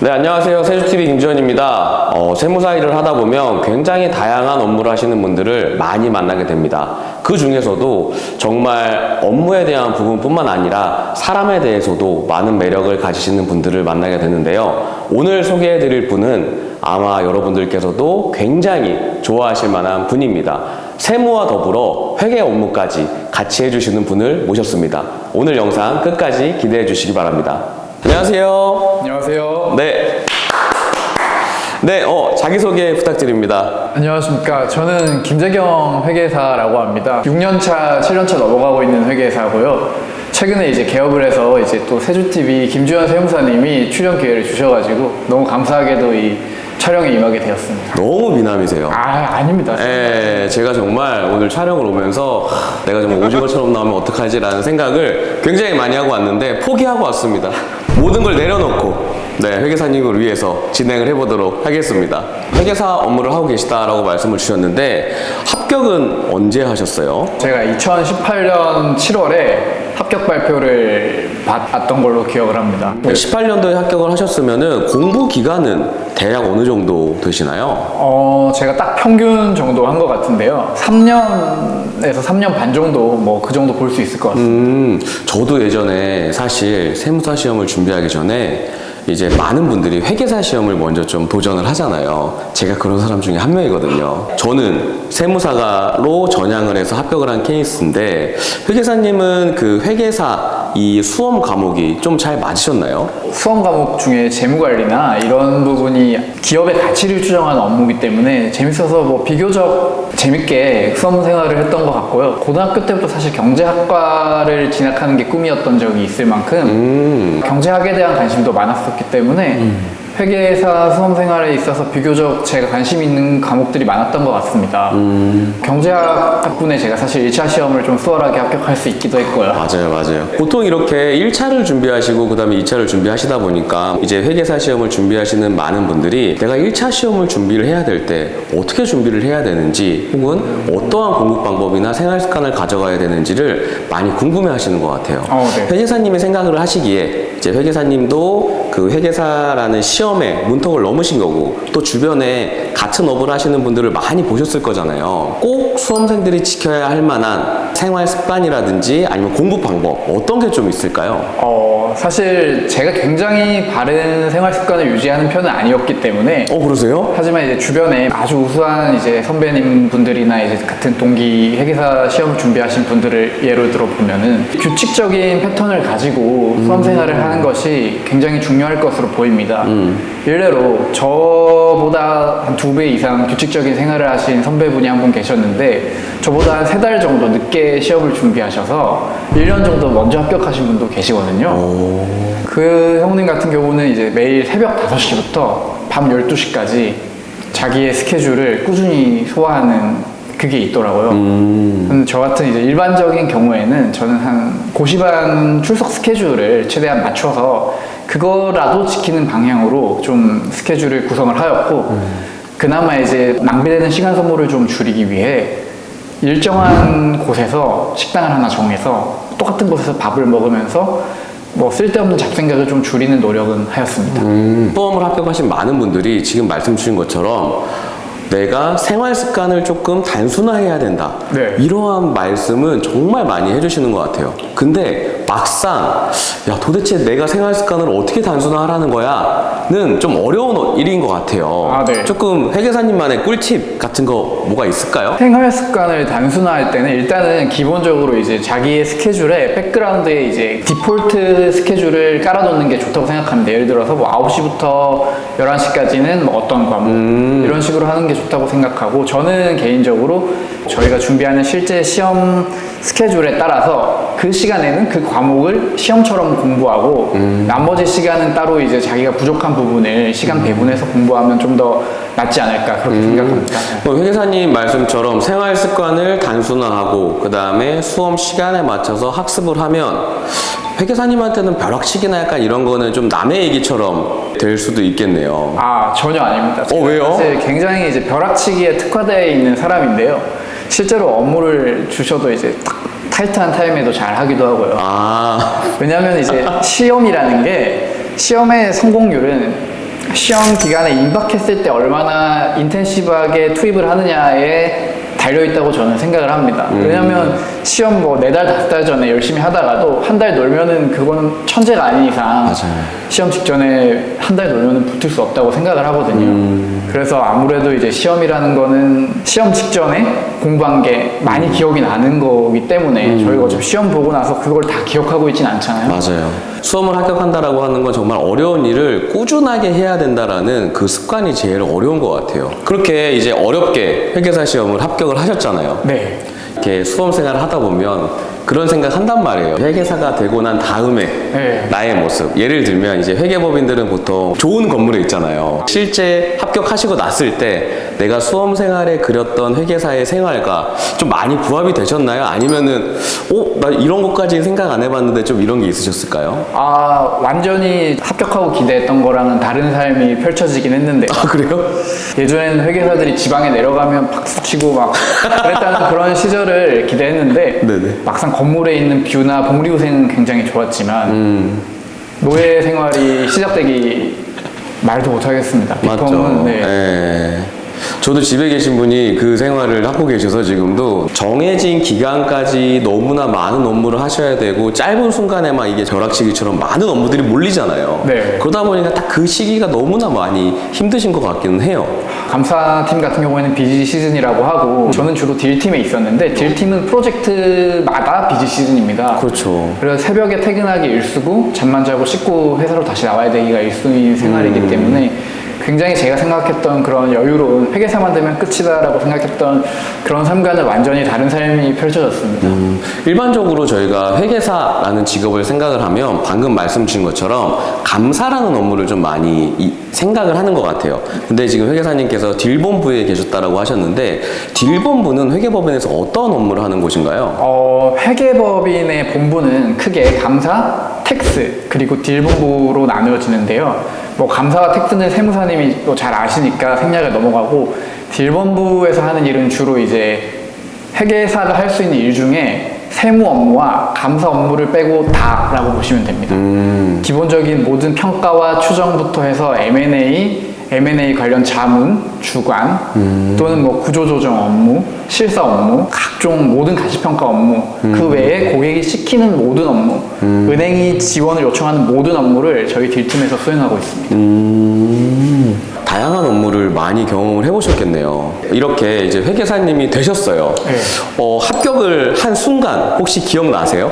네, 안녕하세요. 세주TV 김지현입니다. 어, 세무사 일을 하다 보면 굉장히 다양한 업무를 하시는 분들을 많이 만나게 됩니다. 그 중에서도 정말 업무에 대한 부분뿐만 아니라 사람에 대해서도 많은 매력을 가지시는 분들을 만나게 되는데요. 오늘 소개해 드릴 분은 아마 여러분들께서도 굉장히 좋아하실 만한 분입니다. 세무와 더불어 회계 업무까지 같이 해주시는 분을 모셨습니다. 오늘 영상 끝까지 기대해 주시기 바랍니다. 안녕하세요. 안녕하세요. 네. 네, 어, 자기소개 부탁드립니다. 안녕하십니까. 저는 김재경 회계사라고 합니다. 6년차, 7년차 넘어가고 있는 회계사고요. 최근에 이제 개업을 해서 이제 또 세주TV 김주현 세무사님이 출연 기회를 주셔가지고 너무 감사하게도 이 촬영에 임하게 되었습니다. 너무 미남이세요. 아, 아닙니다. 예, 제가 정말 오늘 촬영을 오면서 하, 내가 정말 오징어처럼 나오면 어떡하지라는 생각을 굉장히 많이 하고 왔는데 포기하고 왔습니다. 모든 걸 내려놓고 네, 회계사님을 위해서 진행을 해보도록 하겠습니다. 회계사 업무를 하고 계시다라고 말씀을 주셨는데 합격은 언제 하셨어요? 제가 2018년 7월에 합격 발표를 받았던 걸로 기억을 합니다. 18년도에 합격을 하셨으면은 공부 기간은 대략 어느 정도 되시나요? 어, 제가 딱 평균 정도 한 것 같은데요. 3년에서 3년 반 정도 뭐 그 정도 볼 수 있을 것 같습니다. 음, 저도 예전에 사실 세무사 시험을 준비하기 전에 이제 많은 분들이 회계사 시험을 먼저 좀 도전을 하잖아요. 제가 그런 사람 중에 한 명이거든요. 저는 세무사가로 전향을 해서 합격을 한 케이스인데 회계사님은 그 회계사 이 수험 과목이 좀 잘 맞으셨나요? 수험 과목 중에 재무관리나 이런 부분이 기업의 가치를 추정하는 업무이기 때문에 재밌어서 뭐 비교적 재밌게 수험 생활을 했던 것 같고요. 고등학교 때부터 사실 경제학과를 진학하는 게 꿈이었던 적이 있을 만큼 음, 경제학에 대한 관심도 많았었기 때문에 회계사 수험 생활에 있어서 비교적 제가 관심 있는 과목들이 많았던 것 같습니다. 경제학 덕분에 제가 사실 1차 시험을 좀 수월하게 합격할 수 있기도 했고요. 맞아요, 맞아요. 보통 이렇게 1차를 준비하시고 그다음에 2차를 준비하시다 보니까 이제 회계사 시험을 준비하시는 많은 분들이 내가 1차 시험을 준비를 해야 될 때 어떻게 준비를 해야 되는지 혹은 어떠한 공부 방법이나 생활 습관을 가져가야 되는지를 많이 궁금해 하시는 것 같아요. 어, 네. 회계사님의 생각을 하시기에 이제 회계사님도 그 회계사라는 시험에 문턱을 넘으신 거고 또 주변에 같은 업을 하시는 분들을 많이 보셨을 거잖아요. 꼭 수험생들이 지켜야 할 만한 생활 습관이라든지 아니면 공부 방법 어떤 게 좀 있을까요? 어, 사실 제가 굉장히 바른 생활 습관을 유지하는 편은 아니었기 때문에 어 그러세요? 하지만 이제 주변에 아주 우수한 이제 선배님 분들이나 이제 같은 동기 회계사 시험을 준비하신 분들을 예로 들어 보면은 규칙적인 패턴을 가지고 수험 생활을 하는 것이 굉장히 중요할 것으로 보입니다. 일례로 저보다 한 두 배 이상 규칙적인 생활을 하신 선배분이 한 분 계셨는데 저보다 한 세 달 정도 늦게 시험을 준비하셔서 1년 정도 먼저 합격하신 분도 계시거든요. 그 형님 같은 경우는 이제 매일 새벽 5시부터 밤 12시까지 자기의 스케줄을 꾸준히 소화하는 그게 있더라고요. 근데 저 같은 이제 일반적인 경우에는 저는 한 고시반 출석 스케줄을 최대한 맞춰서 그거라도 지키는 방향으로 좀 스케줄을 구성을 하였고 그나마 이제 낭비되는 시간 소모를 좀 줄이기 위해 일정한 곳에서 식당을 하나 정해서 똑같은 곳에서 밥을 먹으면서 뭐 쓸데없는 잡생각을 좀 줄이는 노력은 하였습니다. 음, 수험을 합격하신 많은 분들이 지금 말씀 주신 것처럼 내가 생활 습관을 조금 단순화해야 된다. 네. 이러한 말씀은 정말 많이 해주시는 것 같아요. 근데 막상 야 도대체 내가 생활 습관을 어떻게 단순화하라는 거야는 좀 어려운 일인 것 같아요. 아, 네. 조금 회계사님만의 꿀팁 같은 거 뭐가 있을까요? 생활 습관을 단순화할 때는 일단은 기본적으로 이제 자기의 스케줄에 백그라운드에 이제 디폴트 스케줄을 깔아놓는 게 좋다고 생각합니다. 예를 들어서 뭐 9시부터 11시까지는 뭐 어떤 과목 이런 식으로 하는 게 좋다고 생각하고 저는 개인적으로 저희가 준비하는 실제 시험 스케줄에 따라서 그 시간에는 그 과목을 시험처럼 공부하고 나머지 시간은 따로 이제 자기가 부족한 부분을 시간 배분해서 공부하면 좀더 낫지 않을까 그렇게 생각합니다. 뭐 회계사님 말씀처럼 생활 습관을 단순화하고 그 다음에 수험 시간에 맞춰서 학습을 하면 회계사님한테는 벼락치기나 약간 이런 거는 좀 남의 얘기처럼 될 수도 있겠네요. 아 전혀 아닙니다. 어, 왜요? 사실 굉장히 이제 벼락치기에 특화되어 있는 사람인데요. 실제로 업무를 주셔도 이제 딱 타이트한 타임에도 잘 하기도 하고요. 아, 왜냐하면 이제 시험이라는 게 시험의 성공률은 시험 기간에 임박했을 때 얼마나 인텐시브하게 투입을 하느냐에 달려 있다고 저는 생각을 합니다. 왜냐하면 시험 뭐 네 달 다섯 달 전에 열심히 하다가도 한 달 놀면은 그거는 천재가 아닌 이상 맞아요. 시험 직전에 한 달 놀면은 붙을 수 없다고 생각을 하거든요. 그래서 아무래도 이제 시험이라는 거는 시험 직전에 공부한 게 많이 기억이 나는 거기 때문에 저희가 어차피 시험 보고 나서 그걸 다 기억하고 있진 않잖아요. 맞아요. 수험을 합격한다라고 하는 건 정말 어려운 일을 꾸준하게 해야 된다라는 그 습관이 제일 어려운 것 같아요. 그렇게 이제 어렵게 회계사 시험을 합격을 하셨잖아요. 네. 이렇게 수험 생활을 하다 보면 그런 생각 한단 말이에요. 회계사가 되고 난 다음에 네. 나의 모습. 예를 들면 이제 회계법인들은 보통 좋은 건물에 있잖아요. 실제 합격하시고 났을 때 내가 수험 생활에 그렸던 회계사의 생활과 좀 많이 부합이 되셨나요? 아니면은 어, 나 이런 것까지 생각 안 해봤는데 좀 이런 게 있으셨을까요? 아 완전히 합격하고 기대했던 거랑은 다른 삶이 펼쳐지긴 했는데 아 그래요? 예전에는 회계사들이 지방에 내려가면 박수 치고 막 그랬다는 그런 시절을 기대했는데 네네. 막상 건물에 있는 뷰나 복리후생은 굉장히 좋았지만 음. 노예 생활이 시작되기 말도 못하겠습니다. 맞죠. 네. 예. 저도 집에 계신 분이 그 생활을 하고 계셔서 지금도 정해진 기간까지 너무나 많은 업무를 하셔야 되고 짧은 순간에만 이게 벼락치기처럼 많은 업무들이 몰리잖아요. 네. 그러다 보니까 딱 그 시기가 너무나 많이 힘드신 것 같기는 해요. 감사팀 같은 경우에는 비지 시즌이라고 하고 저는 주로 딜팀에 있었는데 딜팀은 프로젝트마다 비지 시즌입니다. 그렇죠. 그래서 새벽에 퇴근하기 일수고 잠만 자고 씻고 회사로 다시 나와야 되기가 일수인 생활이기 음. 때문에 굉장히 제가 생각했던 그런 여유로운 회계사만 되면 끝이다라고 생각했던 그런 삶과는 완전히 다른 삶이 펼쳐졌습니다. 음, 일반적으로 저희가 회계사라는 직업을 생각을 하면 방금 말씀 주신 것처럼 감사라는 업무를 좀 많이 이- 생각을 하는 것 같아요. 근데 지금 회계사님께서 딜본부에 계셨다라고 하셨는데 딜본부는 회계법인에서 어떤 업무를 하는 곳인가요? 어, 회계법인의 본부는 크게 감사, 텍스, 그리고 딜본부로 나누어지는데요. 뭐 감사와 텍스는 세무사님이 또 잘 아시니까 생략을 넘어가고 딜본부에서 하는 일은 주로 이제 회계사가 할수 있는 일 중에 세무 업무와 감사 업무를 빼고 다라고 보시면 됩니다. 음, 기본적인 모든 평가와 추정부터 해서 M&A, M&A 관련 자문, 주관, 또는 뭐 구조조정 업무, 실사 업무, 각종 모든 가시평가 업무, 그 외에 고객이 시키는 모든 업무, 은행이 지원을 요청하는 모든 업무를 저희 딜팀에서 수행하고 있습니다. 음, 다양한 업무를 많이 경험을 해보셨겠네요. 이렇게 이제 회계사님이 되셨어요. 네. 어, 합격을 한 순간 혹시 기억나세요?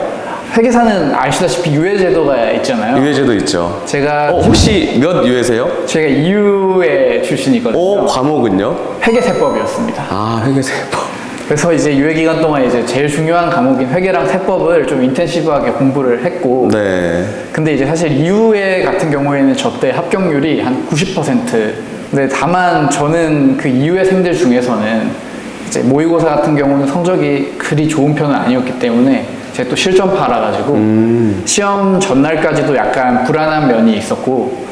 회계사는 아시다시피 유예제도가 있잖아요. 유예제도 있죠. 제가 어, 혹시 몇 유예세요? 제가 이유의 출신이거든요. 어, 과목은요? 회계세법이었습니다. 아, 회계세법. 그래서 이제 유예 기간 동안 이제 제일 중요한 과목인 회계랑 세법을 좀 인텐시브하게 공부를 했고 네. 근데 이제 사실 이후에 같은 경우에는 저 때 합격률이 한 90%. 근데 다만 저는 그 이후의 생들 중에서는 이제 모의고사 같은 경우는 성적이 그리 좋은 편은 아니었기 때문에 제가 또 실전파라 가지고 음. 시험 전날까지도 약간 불안한 면이 있었고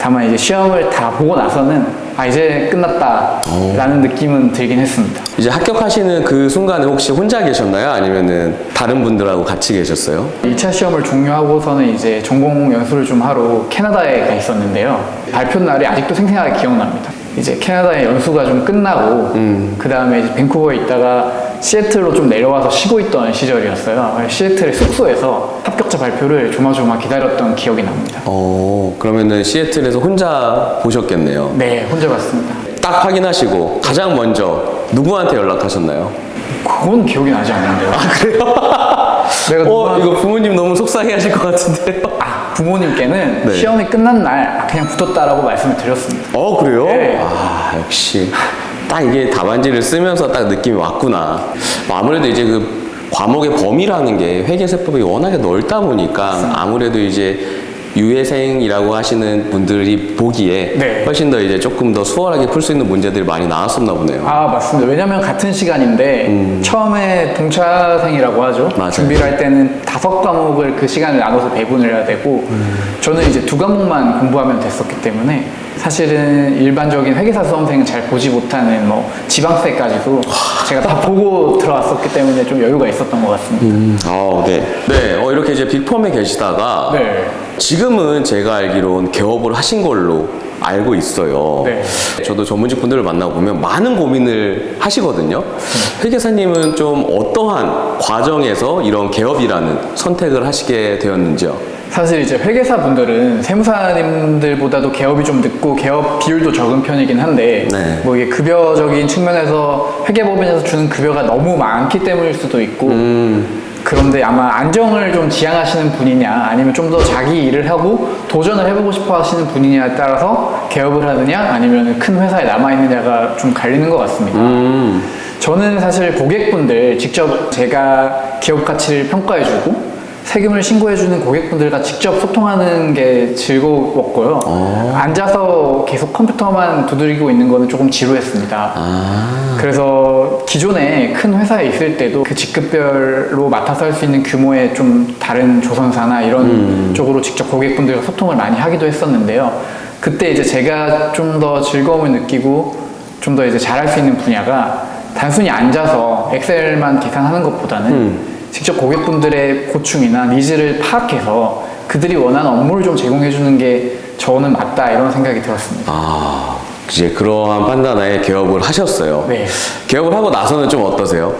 다만 이제 시험을 다 보고 나서는 아 이제 끝났다라는 느낌은 들긴 했습니다. 이제 합격하시는 그 순간에 혹시 혼자 계셨나요? 아니면은 다른 분들하고 같이 계셨어요? 2차 시험을 종료하고서는 이제 전공 연수를 좀 하러 캐나다에 가 있었는데요. 발표 날이 아직도 생생하게 기억납니다. 이제 캐나다의 연수가 좀 끝나고 그 다음에 이제 밴쿠버에 있다가 시애틀로 좀 내려와서 쉬고 있던 시절이었어요. 시애틀의 숙소에서 합격자 발표를 조마조마 기다렸던 기억이 납니다. 어, 그러면은 시애틀에서 혼자 보셨겠네요. 네, 혼자 봤습니다. 딱 확인하시고 가장 먼저 누구한테 연락하셨나요? 그건 기억이 나지 않는데요. 내가 어, 누구한테 이거 부모님 너무 속상해 하실 것 같은데요? 아, 부모님께는 네. 시험이 끝난 날 아, 그냥 붙었다라고 말씀을 드렸습니다. 어, 그래요? 네. 아, 역시. 딱 이게 답안지를 쓰면서 딱 느낌이 왔구나. 뭐 아무래도 이제 그 과목의 범위라는 게 회계세법이 워낙에 넓다 보니까 아무래도 이제 유예생이라고 하시는 분들이 보기에 네. 훨씬 더 이제 조금 더 수월하게 풀 수 있는 문제들이 많이 나왔었나 보네요. 아 맞습니다. 왜냐하면 같은 시간인데 처음에 동차생이라고 하죠. 음. 맞아요. 준비를 할 때는 다섯 과목을 그 시간에 나눠서 배분을 해야 되고 음. 저는 이제 두 과목만 공부하면 됐었기 때문에 사실은 일반적인 회계사 수험생은 잘 보지 못하는 뭐 지방세까지도 제가 다 보고 들어왔었기 때문에 좀 여유가 있었던 것 같습니다. 음, 아, 네. 네, 어, 이렇게 이제 빅펌에 계시다가 네. 지금은 제가 알기로는 개업을 하신 걸로 알고 있어요. 네. 저도 전문직 분들을 만나보면 많은 고민을 하시거든요. 회계사님은 좀 어떠한 과정에서 이런 개업이라는 선택을 하시게 되었는지요? 사실 이제 회계사 분들은 세무사님들보다도 개업이 좀 늦고 개업 비율도 적은 편이긴 한데 네. 뭐 이게 급여적인 측면에서 회계법인에서 주는 급여가 너무 많기 때문일 수도 있고 음, 그런데 아마 안정을 좀 지향하시는 분이냐 아니면 좀 더 자기 일을 하고 도전을 해보고 싶어 하시는 분이냐에 따라서 개업을 하느냐 아니면 큰 회사에 남아있느냐가 좀 갈리는 것 같습니다. 음, 저는 사실 고객분들 직접 제가 기업 가치를 평가해주고 세금을 신고해주는 고객분들과 직접 소통하는 게 즐거웠고요. 앉아서 계속 컴퓨터만 두드리고 있는 거는 조금 지루했습니다. 아, 그래서 기존에 큰 회사에 있을 때도 그 직급별로 맡아서 할 수 있는 규모의 좀 다른 조선사나 이런 쪽으로 직접 고객분들과 소통을 많이 하기도 했었는데요. 그때 이제 제가 좀 더 즐거움을 느끼고 좀 더 이제 잘할 수 있는 분야가 단순히 앉아서 엑셀만 계산하는 것보다는 직접 고객분들의 고충이나 니즈를 파악해서 그들이 원하는 업무를 좀 제공해 주는 게 저는 맞다 이런 생각이 들었습니다. 아, 이제 그러한 판단하에 개업을 하셨어요. 네. 개업을 하고 나서는 좀 어떠세요?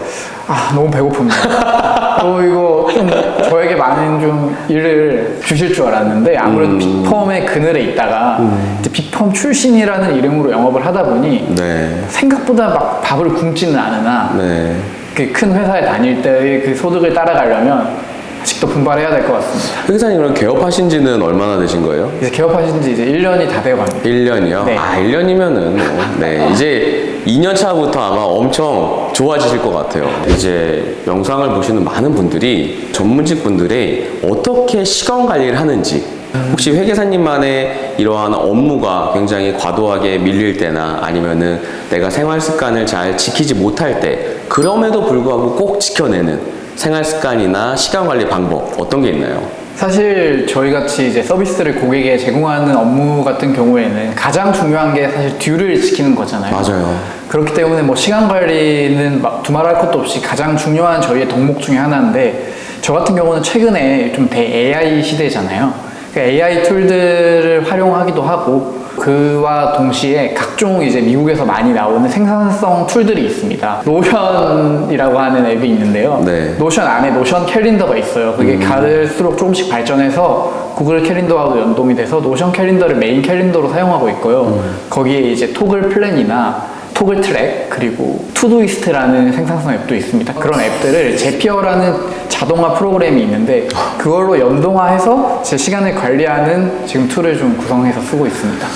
아 너무 배고픕니다. 어 이거 좀 저에게 많은 좀 일을 주실 줄 알았는데 아무래도 빅펌의 그늘에 있다가 이제 빅펌 출신이라는 이름으로 영업을 하다 보니 네. 생각보다 막 밥을 굶지는 않으나 네. 그 큰 회사에 다닐 때의 그 소득을 따라가려면 아직도 분발해야 될 것 같습니다. 회사님 그럼 개업하신 지는 얼마나 되신 거예요? 이제 개업하신 지 이제 1년이 다 되어 갑니다. 1년이요? 네. 아, 1년이면은 뭐, 네. 이제 2년 차부터 아마 엄청 좋아지실 것 같아요. 이제 영상을 보시는 많은 분들이 전문직 분들이 어떻게 시간 관리를 하는지 혹시 회계사님만의 이러한 업무가 굉장히 과도하게 밀릴 때나 아니면은 내가 생활 습관을 잘 지키지 못할 때 그럼에도 불구하고 꼭 지켜내는 생활 습관이나 시간 관리 방법 어떤 게 있나요? 사실 저희 같이 이제 서비스를 고객에 제공하는 업무 같은 경우에는 가장 중요한 게 사실 듀를 지키는 거잖아요. 맞아요. 그렇기 때문에 뭐 시간 관리는 막 두말할 것도 없이 가장 중요한 저희의 덕목 중에 하나인데 저 같은 경우는 최근에 좀 대 AI 시대잖아요. 그 AI 툴들을 활용하기도 하고 그와 동시에 각종 이제 미국에서 많이 나오는 생산성 툴들이 있습니다. 노션이라고 하는 앱이 있는데요. 네. 노션 안에 노션 캘린더가 있어요. 그게 갈수록 조금씩 발전해서 구글 캘린더하고 연동이 돼서 노션 캘린더를 메인 캘린더로 사용하고 있고요. 거기에 이제 토글 플랜이나 토글 트랙 그리고 투두이스트라는 생산성 앱도 있습니다. 그런 앱들을 제피어라는 자동화 프로그램이 있는데 그걸로 연동화해서 제 시간을 관리하는 지금 툴을 좀 구성해서 쓰고 있습니다.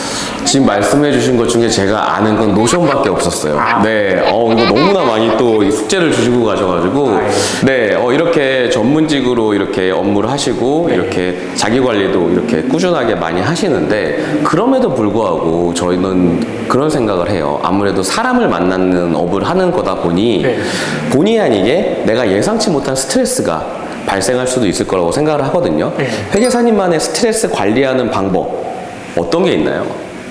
지금 말씀해 주신 것 중에 제가 아는 건 노션밖에 없었어요. 네, 어, 이거 너무나 많이 또이 숙제를 주시고 가셔가지고, 네, 어, 이렇게 전문직으로 이렇게 업무를 하시고, 이렇게 자기 관리도 이렇게 꾸준하게 많이 하시는데, 그럼에도 불구하고 저희는 그런 생각을 해요. 아무래도 사람을 만나는 업을 하는 거다 보니, 네. 본의 아니게 내가 예상치 못한 스트레스가 발생할 수도 있을 거라고 생각을 하거든요. 네. 회계사님만의 스트레스 관리하는 방법, 어떤 게 있나요?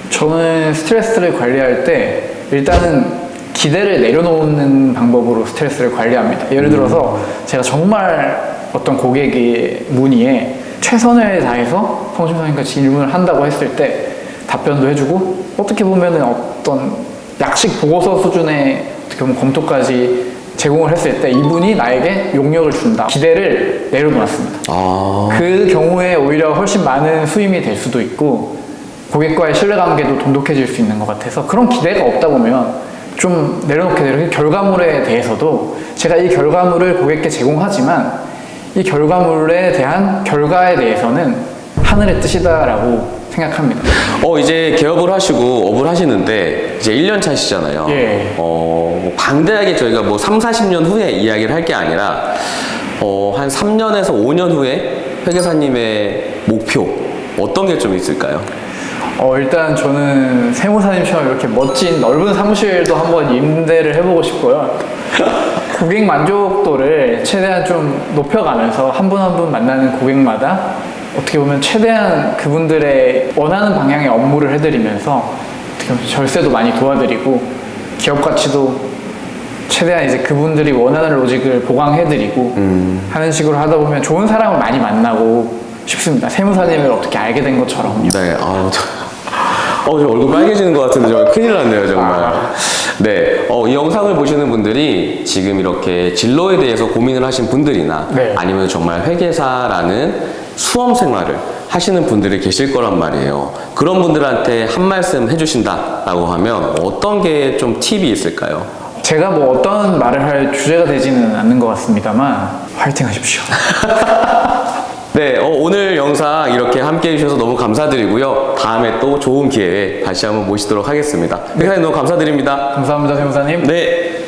저는 스트레스를 관리할 때 일단은 기대를 내려놓는 방법으로 스트레스를 관리합니다. 예를 들어서 제가 정말 어떤 고객의 문의에 최선을 다해서 성심성의과 질문을 한다고 했을 때 답변도 해주고 어떻게 보면은 어떤 약식 보고서 수준의 어떻게 보면 검토까지 제공을 했을 때 이분이 나에게 용역을 준다. 기대를 내려놓았습니다. 아, 그 경우에 오히려 훨씬 많은 수임이 될 수도 있고 고객과의 신뢰관계도 돈독해질 수 있는 것 같아서 그런 기대가 없다 보면 좀 내려놓게 되는 결과물에 대해서도 제가 이 결과물을 고객께 제공하지만 이 결과물에 대한 결과에 대해서는 하늘의 뜻이다라고 생각합니다. 어, 이제 개업을 하시고 업을 하시는데 이제 1년 차시잖아요. 예. 어, 뭐 방대하게 저희가 뭐 3, 40년 후에 이야기를 할 게 아니라 어, 한 3년에서 5년 후에 회계사님의 목표 어떤 게 좀 있을까요? 어, 일단 저는 세무사님처럼 이렇게 멋진 넓은 사무실도 한번 임대를 해보고 싶고요. 고객 만족도를 최대한 좀 높여가면서 한 분 한 분 만나는 고객마다 어떻게 보면 최대한 그분들의 원하는 방향의 업무를 해드리면서 어떻게 보면 절세도 많이 도와드리고 기업 가치도 최대한 이제 그분들이 원하는 로직을 보강해드리고 하는 식으로 하다 보면 좋은 사람을 많이 만나고 싶습니다. 세무사님을 어떻게 알게 된 것처럼요. 네, 아우, 저- 어, 저 얼굴 빨개지는 것 같은데 정말 큰일 났네요, 정말. 네, 어, 이 영상을 보시는 분들이 지금 이렇게 진로에 대해서 고민을 하신 분들이나 네. 아니면 정말 회계사라는 수험 생활을 하시는 분들이 계실 거란 말이에요. 그런 분들한테 한 말씀 해주신다라고 하면 어떤 게 좀 팁이 있을까요? 제가 뭐 어떤 말을 할 주제가 되지는 않는 것 같습니다만 화이팅 하십시오. 네, 어, 오늘 영상 이렇게 함께 해주셔서 너무 감사드리고요. 다음에 또 좋은 기회에 다시 한번 모시도록 하겠습니다. 회사님 너무 감사드립니다. 감사합니다, 세무사님. 네.